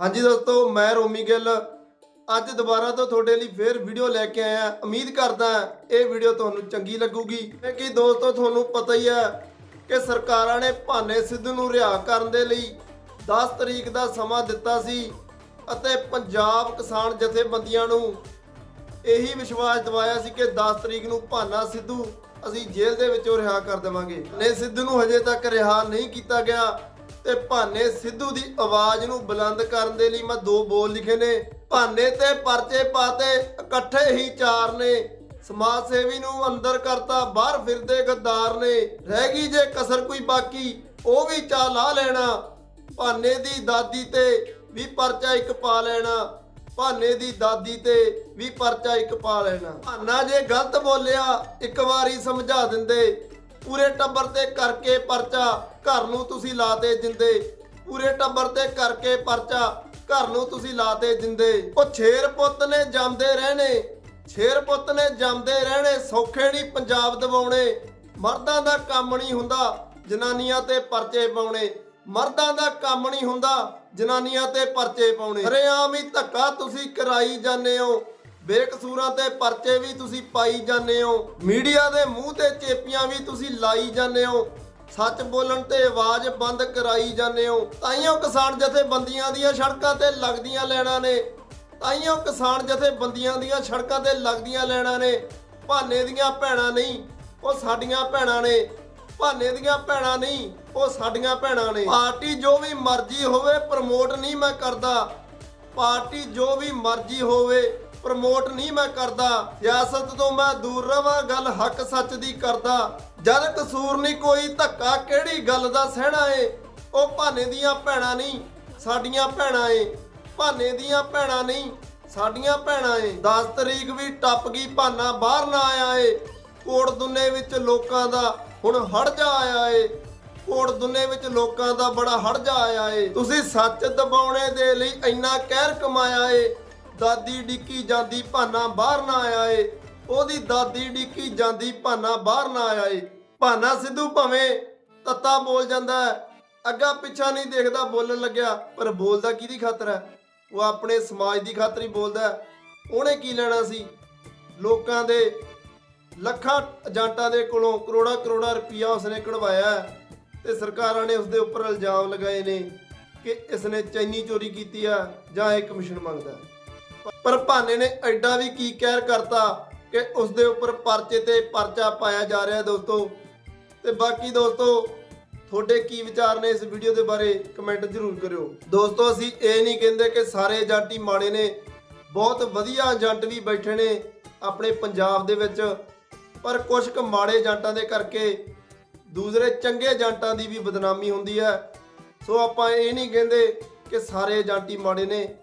ਹਾਂਜੀ ਦੋਸਤੋ, ਮੈਂ ਰੋਮੀ ਗਿੱਲ। ਅੱਜ ਦੁਬਾਰਾ ਤੋਂ ਤੁਹਾਡੇ ਲਈ ਫੇਰ ਵੀਡੀਓ ਲੈ ਕੇ ਆਇਆ। ਉਮੀਦ ਕਰਦਾ ਇਹ ਵੀਡੀਓ ਤੁਹਾਨੂੰ ਚੰਗੀ ਲੱਗੂਗੀ। ਕਿਉਂਕਿ ਦੋਸਤੋ, ਤੁਹਾਨੂੰ ਪਤਾ ਹੀ ਹੈ ਕਿ ਸਰਕਾਰਾਂ ਨੇ ਭਾਨੇ ਸਿੱਧੂ ਨੂੰ ਰਿਹਾ ਕਰਨ ਦੇ ਲਈ 10 ਤਰੀਕ ਦਾ ਸਮਾਂ ਦਿੱਤਾ ਸੀ ਅਤੇ ਪੰਜਾਬ ਕਿਸਾਨ ਜਥੇਬੰਦੀਆਂ ਨੂੰ ਇਹੀ ਵਿਸ਼ਵਾਸ ਦਿਵਾਇਆ ਸੀ ਕਿ 10 ਤਰੀਕ ਨੂੰ ਭਾਨਾ ਸਿੱਧੂ ਅਸੀਂ ਜੇਲ੍ਹ ਦੇ ਵਿੱਚੋਂ ਰਿਹਾ ਕਰ ਦੇਵਾਂਗੇ। ਨੇ ਸਿੱਧੂ ਨੂੰ ਹਜੇ ਤੱਕ ਰਿਹਾ ਨਹੀਂ ਕੀਤਾ ਗਿਆ। ਤੇ ਭਾਨੇ ਸਿੱਧੂ ਦੀ ਆਵਾਜ਼ ਨੂੰ ਬੁਲੰਦ ਕਰਨ ਦੇ ਲਈ ਮੈਂ ਦੋ ਬੋਲ ਲਿਖੇ ਨੇ। ਭਾਨੇ ਤੇ ਪਰਚੇ ਪਾਤੇ, ਇਕੱਠੇ ਹੀ ਚਾਰ ਨੇ। ਸਮਾਜ ਸੇਵੀ ਨੂੰ ਅੰਦਰ ਕਰਤਾ, ਬਾਹਰ ਫਿਰਦੇ ਗੱਦਾਰ ਨੇ। ਰਹਿ ਗਈ ਜੇ ਕਸਰ ਕੋਈ ਬਾਕੀ, ਉਹ ਵੀ ਚਾ ਲਾ ਲੈਣਾ। ਭਾਨੇ ਦੀ ਦਾਦੀ ਤੇ ਵੀ ਪਰਚਾ ਇੱਕ ਪਾ ਲੈਣਾ। ਭਾਨੇ ਦੀ ਦਾਦੀ ਤੇ ਵੀ ਪਰਚਾ ਇੱਕ ਪਾ ਲੈਣਾ। ਭਾਨਾ ਜੇ ਗਲਤ ਬੋਲਿਆ, ਇੱਕ ਵਾਰੀ ਸਮਝਾ ਦਿੰਦੇ। ਪੂਰੇ ਟੱਬਰ ਤੇ ਕਰਕੇ ਪਰਚਾ ਘਰ ਨੂੰ ਤੁਸੀਂ ਲਾਤੇ ਜਿੰਦੇ ਪੂਰੇ ਟੱਬਰ ਤੇ ਕਰਕੇ ਪਰਚਾ ਘਰ ਨੂੰ ਤੁਸੀਂ ਲਾਤੇ ਜਿੰਦੇ ਉਹ ਛੇਰ ਪੁੱਤ ਨੇ ਜੰਮਦੇ ਰਹਿਣੇ। ਛੇਰ ਪੁੱਤ ਨੇ ਜੰਮਦੇ ਰਹਿਣੇ, ਸੌਖੇ ਨਹੀਂ ਪੰਜਾਬ ਦਬਾਉਣੇ ਮਰਦਾਂ ਦਾ ਕੰਮ ਨਹੀਂ ਹੁੰਦਾ, ਜਨਾਨੀਆਂ ਤੇ ਪਰਚੇ ਪਾਉਣੇ। ਮਰਦਾਂ ਦਾ ਕੰਮ ਨਹੀਂ ਹੁੰਦਾ, ਜਨਾਨੀਆਂ ਤੇ ਪਰਚੇ ਪਾਉਣੇ। ਹਰੇਆਮ ਹੀ ਧੱਕਾ ਤੁਸੀਂ ਕਰਾਈ ਜਾਂਦੇ ਹੋ। ਬੇਕਸੂਰਾਂ ਤੇ ਪਰਚੇ ਵੀ ਤੁਸੀਂ ਪਾਈ ਜਾਂਦੇ ਹੋ। ਮੀਡੀਆ ਦੇ ਮੂੰਹ ਤੇ ਚੇਪੀਆਂ ਵੀ ਤੁਸੀਂ ਲਾਈ ਜਾਂਦੇ ਹੋ। ਸੱਚ ਬੋਲਣ ਤੇ ਆਵਾਜ਼ ਬੰਦ ਕਰਾਈ ਜਾਂਦੇ ਹੋ। ਤਾਈਓ ਕਿਸਾਨ ਜਥੇਬੰਦੀਆਂ ਦੀਆਂ ਸੜਕਾਂ ਤੇ ਲੱਗਦੀਆਂ ਲੈਣਾ ਨੇ। ਤਾਈਓ ਕਿਸਾਨ ਜਥੇਬੰਦੀਆਂ ਦੀਆਂ ਸੜਕਾਂ ਤੇ ਲੱਗਦੀਆਂ ਲੈਣਾ ਨੇ। ਭਾਨੇ ਦੀਆਂ ਭੈਣਾਂ ਨਹੀਂ, ਉਹ ਸਾਡੀਆਂ ਭੈਣਾਂ ਨੇ। ਭਾਨੇ ਦੀਆਂ ਭੈਣਾਂ ਨਹੀਂ, ਉਹ ਸਾਡੀਆਂ ਭੈਣਾਂ ਨੇ। ਪਾਰਟੀ ਜੋ ਵੀ ਮਰਜ਼ੀ ਹੋਵੇ, ਪ੍ਰਮੋਟ ਨਹੀਂ ਮੈਂ ਕਰਦਾ। ਪਾਰਟੀ ਜੋ ਵੀ ਮਰਜ਼ੀ ਹੋਵੇ ਪ੍ਰਮੋਟ ਨਹੀਂ ਮੈਂ ਕਰਦਾ, ਸਿਆਸਤ ਤੋਂ ਮੈਂ ਦੂਰ ਰਵਾਂ, ਗੱਲ ਹੱਕ ਸੱਚ ਦੀ ਕਰਦਾ। ਜਦ ਕਸੂਰ ਨਹੀਂ ਕੋਈ, ਧੱਕਾ ਕਿਹੜੀ ਗੱਲ ਦਾ ਸਹਿਣਾ ਏ? ਉਹ ਭਾਨੇ ਦੀਆਂ ਭੈਣਾਂ ਨਹੀਂ, ਸਾਡੀਆਂ ਭੈਣਾਂ ਏ। ਭਾਨੇ ਦੀਆਂ ਭੈਣਾਂ ਨਹੀਂ, ਸਾਡੀਆਂ ਭੈਣਾਂ ਏ। 10 ਤਰੀਕ ਵੀ ਟੱਪ ਗਈ, ਭਾਨਾ ਬਾਹਰ ਨਾ ਆਇਆ ਏ। ਕੋੜ ਦੁੰਨੇ ਵਿੱਚ ਲੋਕਾਂ ਦਾ ਹੁਣ ਹੜ ਜਾ ਆਇਆ ਏ। ਕੋੜ ਦੁੰਨੇ ਵਿੱਚ ਲੋਕਾਂ ਦਾ ਬੜਾ ਹੜ ਜਾ ਆਇਆ ਏ। ਤੁਸੀਂ ਸੱਚ ਦਬਾਉਣੇ ਦੇ ਲਈ ਇੰਨਾ ਕਹਿਰ ਕਮਾਇਆ ਏ। ਦਾਦੀ ਡਿੱਕੀ ਜਾਂਦੀ ਭਾਨਾ ਬਾਹਰ ਨਾ ਆਇਆ ਏ ਉਹਦੀ ਦਾਦੀ ਡਿੱਕੀ ਜਾਂਦੀ ਭਾਨਾ ਬਾਹਰ ਨਾ ਆਇਆ ਏ ਭਾਨਾ ਸਿੱਧੂ ਭਵੇਂ ਤੱਤਾ ਬੋਲ ਜਾਂਦਾ ਹੈ। ਅੱਗਾ ਪਿੱਛਾ ਨਹੀਂ ਦੇਖਦਾ, ਬੋਲਣ ਲੱਗਿਆ। ਪਰ ਬੋਲਦਾ ਕਿਹਦੀ ਖਾਤਰ ਹੈ? ਉਹ ਆਪਣੇ ਸਮਾਜ ਦੀ ਖਾਤਰ ਹੀ ਬੋਲਦਾ ਉਹਨੇ ਕੀ ਲੈਣਾ ਸੀ? ਲੋਕਾਂ ਦੇ ਲੱਖਾਂ ਏਜੰਟਾਂ ਦੇ ਕੋਲੋਂ ਕਰੋੜਾ ਕਰੋੜਾ ਰੁਪਈਆ ਉਸਨੇ ਕਢਵਾਇਆ ਹੈ ਤੇ ਸਰਕਾਰਾਂ ਨੇ ਉਸਦੇ ਉੱਪਰ ਇਲਜ਼ਾਮ ਲਗਾਏ ਨੇ ਕਿ ਇਸਨੇ ਚੈਨੀ ਚੋਰੀ ਕੀਤੀ ਆ ਜਾਂ ਇਹ ਕਮਿਸ਼ਨ ਮੰਗਦਾ ਪਰ ਭਾਨੇ ਨੇ ਐਡਾ ਵੀ ਕੀ ਕਹਿਰ ਕਰਤਾ ਕਿ ਉਸਦੇ ਉੱਪਰ ਪਰਚੇ ਤੇ ਪਰਚਾ ਪਾਇਆ ਜਾ ਰਿਹਾ ਦੋਸਤੋ। ਤੇ ਬਾਕੀ ਦੋਸਤੋ, ਤੁਹਾਡੇ ਕੀ ਵਿਚਾਰ ਨੇ ਇਸ ਵੀਡੀਓ ਦੇ ਬਾਰੇ ਕਮੈਂਟ ਜ਼ਰੂਰ ਕਰਿਓ। ਦੋਸਤੋ, ਅਸੀਂ ਇਹ ਨਹੀਂ ਕਹਿੰਦੇ ਕਿ ਸਾਰੇ ਏਜੰਟ ਹੀ ਮਾੜੇ ਨੇ। ਬਹੁਤ ਵਧੀਆ ਏਜੰਟ ਵੀ ਬੈਠੇ ਨੇ ਆਪਣੇ ਪੰਜਾਬ ਦੇ ਵਿੱਚ। ਪਰ ਕੁਝ ਕੁ ਮਾੜੇ ਏਜੰਟਾਂ ਦੇ ਕਰਕੇ ਦੂਸਰੇ ਚੰਗੇ ਏਜੰਟਾਂ ਦੀ ਵੀ ਬਦਨਾਮੀ ਹੁੰਦੀ ਹੈ। ਸੋ ਆਪਾਂ ਇਹ ਨਹੀਂ ਕਹਿੰਦੇ ਕਿ ਸਾਰੇ ਏਜੰਟ ਹੀ ਮਾੜੇ ਨੇ।